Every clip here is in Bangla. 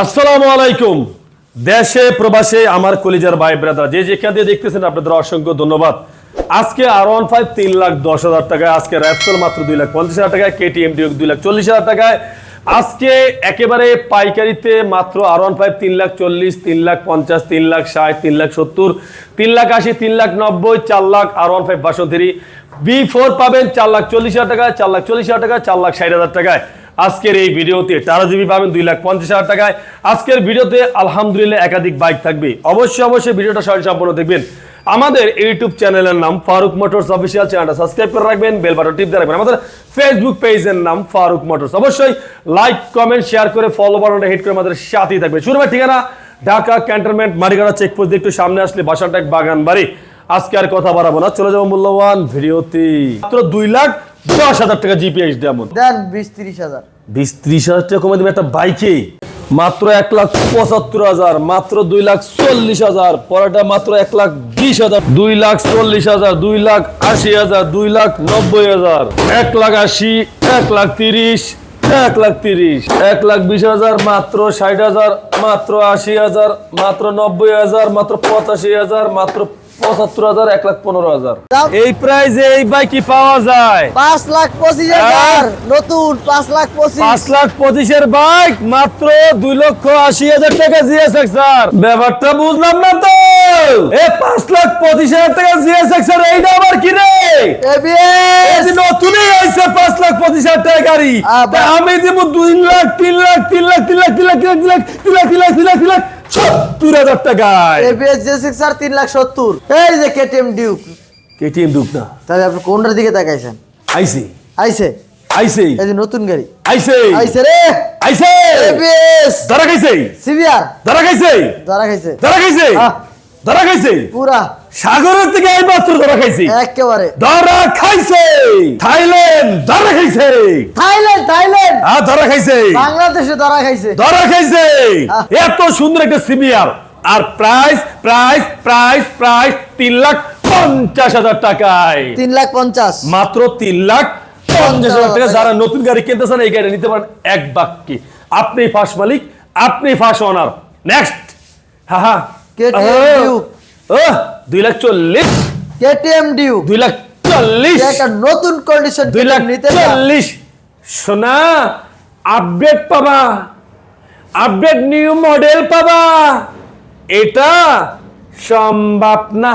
আসসালামু আলাইকুম। দেশে, প্রবাসে আমার কলিজার ভাই, ব্রাদার, যে যেখান দিয়ে দেখতেছেন আপনাদের অসংখ্য ধন্যবাদ। আজকে আর ওয়ান ফাইভ তিন লাখ দশ হাজার টাকায়, আজকে র্যাপসোল মাত্র দুই লাখ পঞ্চাশ হাজার টাকায় কেটিএম ডিউক দুই লাখ চল্লিশ হাজার টাকায়। আজকে একেবারে পাইকারিতে মাত্র আর ওয়ান ফাইভ তিন লাখ চল্লিশ, তিন লাখ পঞ্চাশ, তিন লাখ ষাট, তিন লাখ সত্তর, তিন লাখ আশি, তিন লাখ নব্বই, চার লাখ আর ওয়ান ফাইভ বাসন্তী বি ফোর পাবেন চার লাখ চল্লিশ হাজার টাকায়, চার লাখ চল্লিশ হাজার টাকায়, চার লাখ ষাট হাজার টাকায়। আজকের এই ভিডিওতে টারা জিবি পাবেন দুই লাখ পঞ্চাশ হাজার টাকায়। আজকের ভিডিওতে আলহামদুলিল্লাহ একাধিক বাইক থাকবে। অবশ্যই অবশ্যই ভিডিওটা সঠিক সম্পূর্ণ দেখবেন। আমাদের ইউটিউব চ্যানেলের নাম ফারুক মোটরস অফিসিয়াল চ্যানেলটা সাবস্ক্রাইব করে রাখবেন, বেল বাটন টিপ দিয়ে রাখবেন। আমাদের ফেসবুক পেজের নাম ফারুক মোটরস। অবশ্যই লাইক কমেন্ট শেয়ার করে ফলো বাটনটা হিট করে আমাদের সাথেই থাকবে শুরু ঠিকানা, ঢাকা ক্যান্টনমেন্ট মারিগাড়া চেকপোস্ট একটু সামনে আসলে বাসাটা বাগান বাড়ি আজকে আর কথা বাড়াবো না, চলে যাব মূল্যবান ভিডিওতে। মাত্র দুই লাখ দশ হাজার টাকা জিপিএস যেমন দেন বিশ তিরিশ হাজার। বিশ ত্রিশ হাজার টাকা কমে দেবে একটা বাইকে। মাত্র এক লাখ পঁচাত্তর হাজার মাত্র দুই লাখ চল্লিশ হাজার পরেটা মাত্র এক লাখ বিশ হাজার দুই লাখ চল্লিশ হাজার দুই লাখ আশি হাজার দুই লাখ নব্বই হাজার এক লাখ আশি এক লাখ তিরিশ এক লাখ তিরিশ এক লাখ বিশ হাজার মাত্র ষাট হাজার মাত্র আশি হাজার মাত্র নব্বই হাজার মাত্র পঁচাশি হাজার মাত্র পঁচাত্তর হাজার এক লাখ পনেরো হাজার এই প্রাইজে এই বাইকই পাওয়া যায় পাঁচ লাখ পঁচিশ হাজার নতুন পাঁচ লাখ পঁচিশ পাঁচ লাখ পঁচিশের বাইক মাত্র দুই লক্ষ আশি হাজার টাকা জিএসএক্স স্যার ব্যাপারটা বুঝলাম না তো এ পাঁচ লাখ পঁচিশ হাজার টাকা জিএসএক্স স্যার এইটা আবার কি রে নতুনই আইছে পাঁচ লাখ পঁচিশ হাজার টাকা গাড়ি আমি দিব দুই লাখ তিন লাখ তিন লাখ তিন লাখ তিন লাখ তিন লাখ তিন লাখ তিন লাখ তিন লাখ তিন লাখ তিন লাখ সত্তর হাজার টাকায়। এবিএস জে সিক্স আর তিন লাখ সত্তর। এই যে কেটিএম ডিউক কেটিএম ডিউক না। তাহলে আপনি কোনটার দিকে তাকাইছেন? আইসি। আইসে। আইসে। এই যে নতুন গাড়ি। আইসে। আইসে রে। আইসে। এবিএস ধরা খাইছে। সিভিআর ধরা খাইছে। ধরা খাইছে। ধরা খাইছে। ধরা খাইছে। পুরা। সাগরের থেকে এই মাত্র ধরা খাইছি। একেবারে। ধরা খাইছে। থাইল্যান্ড ধরা খাইছে। Thailand Thailand. আ ধরা খাইছে। বাংলাদেশে ধরা খাইছে। ধরা খাইছে। এত সুন্দর একটা সিবিআর আর প্রাইস প্রাইস প্রাইস প্রাইস তিন লাখ পঞ্চাশ হাজার টাকায়। তিন লাখ পঞ্চাশ। মাত্র তিন লাখ পঞ্চাশ হাজার টাকা। যারা নতুন গাড়ি কিনতেছেন এই গাড়ি নিতে পারেন এক বাক্যে। আপনি ফাঁস মালিক আপনি ফাঁস অনার নেক্সট হা হা। KTM Duke। ও দুই লাখ চল্লিশ। কেটিএম ডিউক দুই লাখ চল্লিশ। একটা নতুন কন্ডিশন দুই লাখ নিতে চান? চল্লিশ। সোনা আপডেট পাবা। আপডেট নিউ মডেল পাবা। এটা সম্ভব না।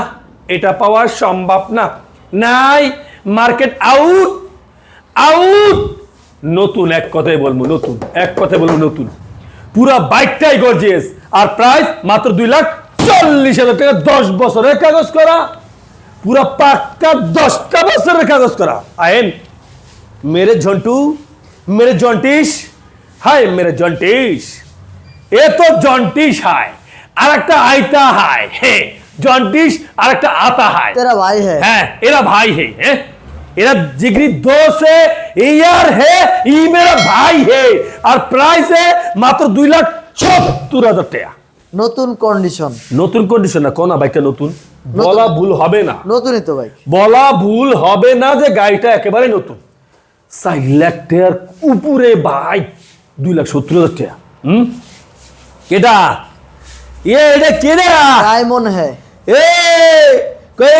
এটা পাওয়া সম্ভব না। নাই মার্কেট আউট আউট নতুন এক কথাই বলব নতুন। এক কথাই বলব নতুন। পুরা বাইকটাই গর্জিয়াস আর প্রাইস মাত্র দুই লাখ চল্লিশ হাজার টাকা দশ বছরের কাগজ করা পুরা পাক্কা দশটা বছরের কাগজ করা। আয়েন মেরে ঝন্টু মেরে জন্টিস হায় মেরে জন্টিস। এ তো জন্টিস হায় আর একটা আইতা হায় হে জন্টিস আর একটা আতা হায়। তেরা ভাই হে। হ্যাঁ এরা ভাই হে হ্যাঁ এরা জিগরি দোষ হে ইয়ার হে ই মেরা ভাই হে। আর প্রাইস হে মাত্র দুই লাখ সত্তর হাজার টাকা। নতুন কন্ডিশন নতুন কন্ডিশন না কোনা বাইকটা নতুন? বলা ভুল হবে না। নতুনই তো ভাই। বলা ভুল হবে না যে গাড়িটা একেবারে নতুন। চার লাখ টাকার উপরে বাইক দুই লাখ সত্তর হাজার টাকা। হুম? কেটা এ এটা কেডা? ডায়মন্ড है এ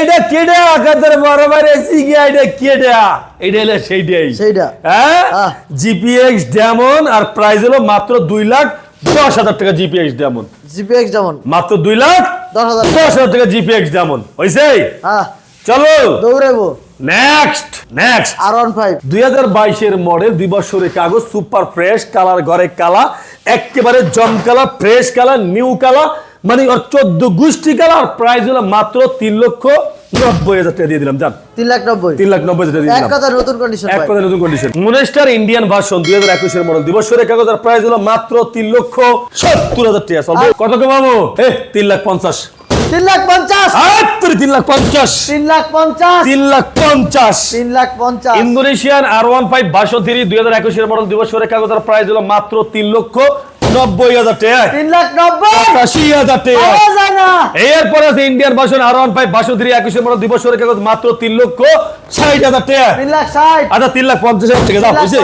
এটা কেডা? কাদের বরাবর এসি গিয়া এটা কেডা? এটা হলো সেইটাই। সেইটা। হ্যাঁ। জিপিএক্স ডেমন আর প্রাইস হলো মাত্র দুই লাখ দশ হাজার টাকা জিপিএক্স ডেমন জিপিএক্স যেমন। মাত্র দুই লাখ দশ হাজার। দশ হাজার টাকা জিপিএক্স ডেমন হয়েছে হ্যাঁ। চলো। দৌড়েবো next next R one five দুই হাজার বাইশের মডেল দুই বছরের কাগজ সুপার ফ্রেশ কালার ঘরে কালা একেবারে জমকালা ফ্রেশ কালার নিউ কালা মানে ওর চোদ্দ গুষ্টি কালার প্রাইস হলো মাত্র তিন লক্ষ নব্বই হাজার টাকা দিয়ে দিলাম জান তিন লাখ নব্বই। তিন লাখ নব্বই হাজার টাকা এক কথা নতুন কন্ডিশন এক কথা নতুন কন্ডিশন মনেস্টার ইন্ডিয়ান ভার্সন দুই হাজার একুশের মডেল দুই বছরের কাগজ প্রাইস হলো মাত্র তিন লক্ষ সত্তর হাজার টাকা। চলবে কত কমাবো? এ তিন লাখ পঞ্চাশ। তিন লাখ পঞ্চাশ। আত্তর তিন লাখ পঞ্চাশ। তিন লাখ পঞ্চাশ। তিন লাখ পঞ্চাশ। তিন লাখ পঞ্চাশ। ইন্দোনেশিয়ান আর ওয়ান ফাইভ বাসো থ্রি দুই হাজার একুশের মডেল দুই বছরের কাগজের প্রাইস হলো মাত্র তিন লক্ষ নব্বই হাজার টাকা। তিন লাখ পঁচাশি হাজার টাকা। এরপরে আছে ইন্ডিয়ান আর ওয়ান ফাইভ বাসো থ্রি একুশের মডেল দুই বছরের কাগজ মাত্র তিন লক্ষ ষাট হাজার টাকা। তিন লাখ ষাট? আচ্ছা তিন লাখ পঞ্চাশ হাজার টাকা। বুঝছি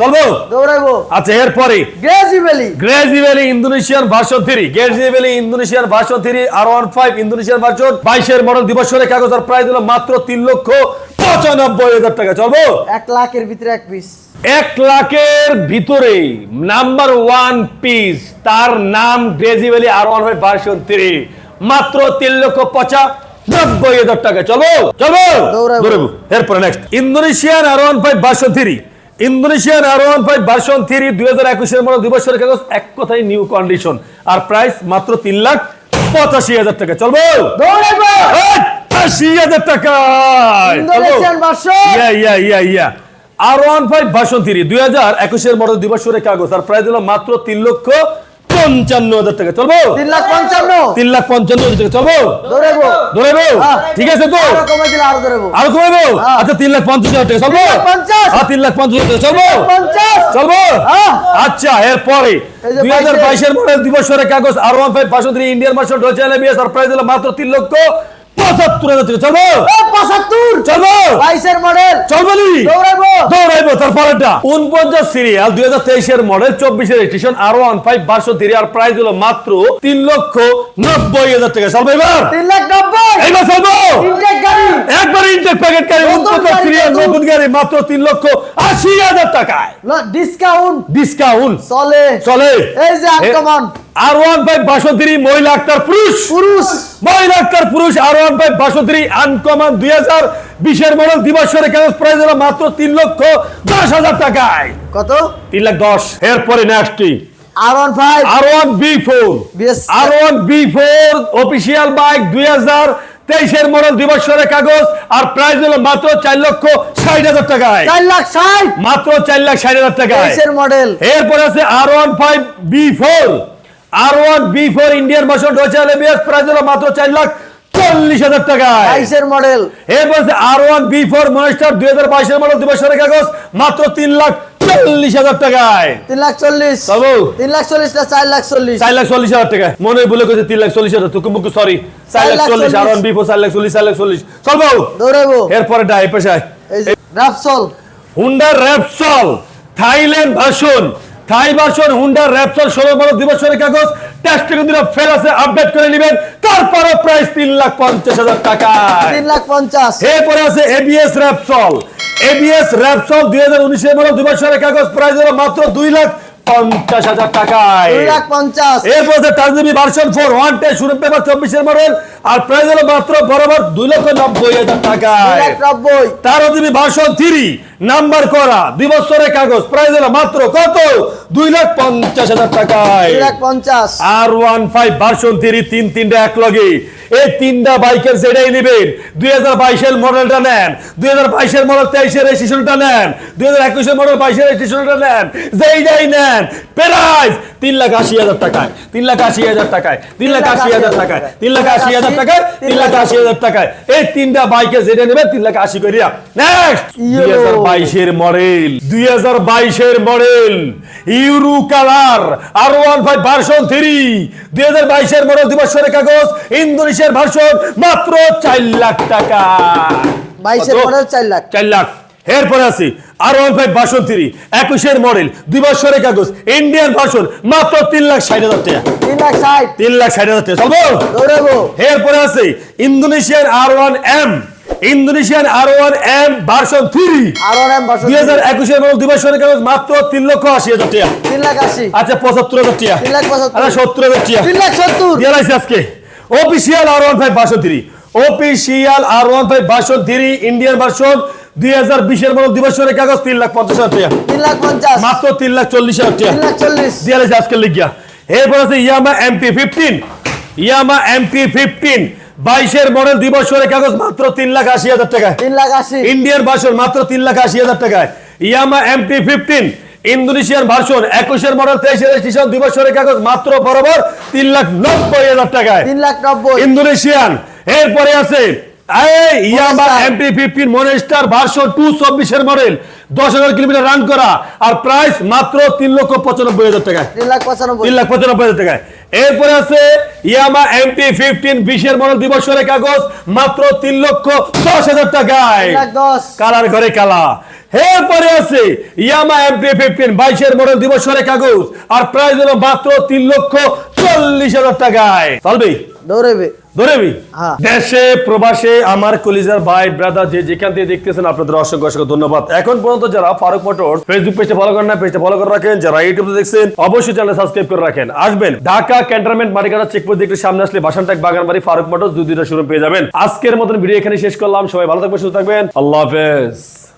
চলবো? দৌড়াইবো। আচ্ছা এরপরে গ্রেজি ভ্যালি গ্রেজি valley Indonesian version three গ্রেজি valley Indonesian version three R one five Indonesian version বাইশের মডেল দিবসের কাগজ আর প্রাইস হলো মাত্র তিন লক্ষ পঁচানব্বই হাজার টাকা। চলবো? এক লাখের ভিতরে এক পিস এক লাখের ভিতরে নাম্বার ওয়ান পিস তার নাম valley R one five version three মাত্র তিন লক্ষ হাজার টাকা। চলবো? চলবো? দৌড়াবো। দৌড়াবো। এরপরে next Indonesian R one five version three Indonesian R one five version three দুই হাজার একুশের মডেল দুই বছরের কাগজ এক কথায় নিউ কন্ডিশন আর প্রাইস মাত্র তিন লাখ পঁচাশি হাজার টাকা। চলবো? দৌড়াইবো আশি হাজার টাকা yeah yeah yeah yeah. R one five version দুই হাজার একুশের মডেল দুই বছরের কাগজ। আর প্রাইস হলো মাত্র তিন লক্ষ পঞ্চান্ন হাজার টাকা। চলবো? তিন লাখ পঞ্চান্ন। তিন লাখ পঞ্চান্ন হাজার টাকা। চলবো? ধরেবো। হ্যাঁ। ঠিক আছে তো? আরও কমাবো হ্যাঁ। আচ্ছা তিন লাখ পঞ্চাশ হাজার টাকা। চলবো? তিন লাখ পঞ্চাশ। হ্যাঁ তিন লাখ পঞ্চাশ হাজার টাকা। চলবো? পঞ্চাশ। চলবো? হ্যাঁ। আচ্ছা এরপরে দুই হাজার বাইশের- মডেল দিবসের কাগজ। R one five three Indian martial আর হলো মাত্র তিন লক্ষ পঁচাত্তর হাজার চলবো। পঁচাত্তর। চলবো। বাইশের মডেল চলবো দৌড়াইবো। দৌড়াইবো তারপরেটা উনপঞ্চাশ সিরিয়াল দুই হাজার তেইশের মডেল চব্বিশের স্টেশন আর ওয়ান ফাইভ বারশো থ্রি আর প্রাইস হলো মাত্র তিন লক্ষ নব্বই হাজার টাকা। চলবো এবার। তিন লাখ নব্বই। এইবার চলবো। একবার ইনটেক প্যাকেট গাড়ি উনপঞ্চাশ সিরিয়াল নতুন। নতুন গাড়ি মাত্র তিন লক্ষ আশি হাজার টাকায়। ডিসকাউন্ট ডিসকাউন্ট চলে। চলে। এই যে আক্রমণ। আর ওয়ান ফাইভ বাষট্টি মহিলা আক্তার পুরুষ। পুরুষ। আক্তার পুরুষ আর ওয়ান ফাইভ বাষট্টি আনকমন দুই হাজার বিশের মডেল দিবসের কাগজ প্রাইস হলো মাত্র তিন লক্ষ দশ হাজার টাকায়। কত? তিন লাখ দশ। এরপরে নেক্সটটি R one five R one V four. Yes. R one V four official bike দুই হাজার তেইশের মডেল দিবসের কাগজ। আর প্রাইস হলো মাত্র চার লক্ষ ষাট হাজার টাকায়। চার লাখ ষাট। মাত্র চার লাখ ষাট হাজার টাকায়। মডেল এরপর আছে R one five V four. R one V four Indian version রয়েছে প্রাইস হলো মাত্র চার লাখ চল্লিশ হাজার টাকায়। বাইশের মডেল এরপর R one V four monster দুই হাজার বাইশের মডেল দিবসের কাগজ মাত্র তিন লাখ চল্লিশ হাজার টাকায়। তিন লাখ চল্লিশ। বাবু। তিন লাখ চল্লিশ না চার লাখ চল্লিশ? চার লাখ চল্লিশ হাজার টাকা মনে ভুলে গেছে তিন লাখ চল্লিশ হাজার তুকু মুকু সরি চার লাখ চল্লিশ আর ওয়ান বি ফোর চার লাখ চল্লিশ চার লাখ চল্লিশ। চলবো দৌড়াইবো এরপরে ডাই পেশায় Repsol Honda Repsol Thailand version Thai version Honda Repsol ষোলো বড় দিবসের কাগজ। টেস্ট দিনে ফেল আছে আপডেট করে নেবেন। তারপরে প্রাইস তিন লাখ পঞ্চাশ হাজার টাকা তিন লাখ পঞ্চাশ। এরপরে আছে এবিএস র্যাপসল এবিএস র্যাপসল দুই হাজার উনিশের মডেল দুই বছরের কাগজ প্রাইস হলো মাত্র দুই লাখ পঞ্চাশ হাজার টাকায়। এরপর টার্জিবি ভার্সন ফোর ওয়ান টে শুরু পেপার চব্বিশের মডেল আর প্রাইস হলো মাত্র বরাবর দুই লক্ষ নব্বই হাজার টাকায়। তার অধীনে ভার্সন থ্রি নাম্বার করা দুই বছরের কাগজ প্রাইস হলো মাত্র কত? দুই লাখ পঞ্চাশ হাজার টাকায়। পঞ্চাশ। R one five version three তিন তিনটা এক লগে এই তিনটা বাইকের যেটাই নেবেন। দুই হাজার বাইশের মডেলটা নেন। দুই হাজার বাইশের মডেল তেইশের রেজিস্ট্রেশনটা নেন। দুই হাজার একুশের মডেল বাইশের রেজিস্ট্রেশনটা নেন। যেই যাই নেন প্রাইস তিন লাখ আশি হাজার টাকায় তিন লাখ আশি হাজার টাকায় তিন লাখ আশি হাজার টাকায় তিন লাখ আশি হাজার টাকায় তিন লাখ আশি হাজার টাকায়। এই তিনটা বাইকে যেটা নেবেন তিন লাখ আশি করিয়া। নেক্সট দুই হাজার বাইশের মডেল দুই হাজার বাইশের model ইউরু colour R one five version three দুই হাজার বাইশের মডেল দিবসের কাগজ ইন্দোনেশিয়ার ভার্সন মাত্র চার লাখ টাকা। বাইশের মডেল চার লাখ। চার লাখ। এরপরে আছে R one five version three একুশের মডেল দুই বছরের কাগজ ইন্ডিয়ান ভার্সন মাত্র তিন লাখ ষাট হাজার টাকা। তিন লাখ ষাট। তিন লাখ ষাট হাজার টাকা। চলবো? এরপরে আছে Indonesian R one M Indonesian R one M version three দুই হাজার একুশের মডেল দুই বছরের কাগজ মাত্র তিন লক্ষ আশি হাজার টাকা। তিন লাখ আশি। আচ্ছা পঁচাত্তর হাজার টাকা। তিন লাখ পঁচাত্তর। আচ্ছা সত্তর হাজার টাকা। তিন লাখ সত্তর। আজকে। Official R one five version three official R one five version three Indian version দুই হাজার বিশের মডেল দুই বছরের কাগজ তিন লাখ পঞ্চাশ হাজার টাকা। তিন লাখ পঞ্চাশ। মাত্র তিন লাখ চল্লিশ হাজার টাকা। তিন লাখ চল্লিশ। দিয়ে লাইছে লিখিয়া। এরপর আছে Yamaha MT fifteen. Yamaha MT fifteen বাইশের মডেল দুই বছরের কাগজ মাত্র তিন লাখ আশি হাজার টাকা তিন লাখ আশি। ইন্ডিয়ান ভার্সন মাত্র তিন লাখ আশি হাজার টাকায়। Yamaha MT fifteen Indonesian version একুশের মডেল তেইশের রেজিস্ট্রেশন দুই বছরের কাগজ মাত্র বরাবর তিন লাখ নব্বই হাজার টাকায়। তিন লাখ নব্বই। ইন্দোনেশিয়ান এরপরে আছে ফিফটিন মনেস্টার টু চব্বিশের মডেল দশ হাজার কিলোমিটার রান করা আর প্রাইস মাত্র তিন লক্ষ পঁচানব্বই হাজার টাকায়। তিন লাখ পঁচানব্বই। তিন লাখ পঁচানব্বই হাজার টাকায়। এরপরে আছে ইয়ামা এমটি ফিফটিন বিশের মডেল দুই বছরের কাগজ মাত্র তিন লক্ষ দশ হাজার টাকায়। কালার ঘরে কালা। এরপরে আছে ইয়ামা এমটি ফিফটিন বাইশের মডেল দুই বছরের কাগজ আর প্রাইস হলো মাত্র তিন লক্ষ চল্লিশ হাজার টাকায়। চলবে? দৌড়েবে। ধরেবি হ্যাঁ। দেশে প্রবাসে আমার কলিজার ভাই ব্রাদার যে যেখান থেকে দেখতেছেন আপনাদের অসংখ্য অসংখ্য ধন্যবাদ। এখন পর্যন্ত যারা ফারুক মোটর ফেসবুক পেজটা ফলো করেন না পেজটা ফলো করে রাখেন। যারা ইউটিউবে দেখছেন অবশ্যই চ্যানেল সাবস্ক্রাইব করে রাখেন। আসবেন ঢাকা ক্যান্টনমেন্ট মারিকাটা চেকপোস্ট দেখতে সামনে আসলে বাসানটাক বাগানবাড়ি ফারুক মোটর দুইটা শুরু পেয়ে যাবেন। আজকের মতন ভিডিও এখানে শেষ করলাম। সবাই ভালো থাকবেন সুস্থ থাকবেন। আল্লাহ হাফেজ।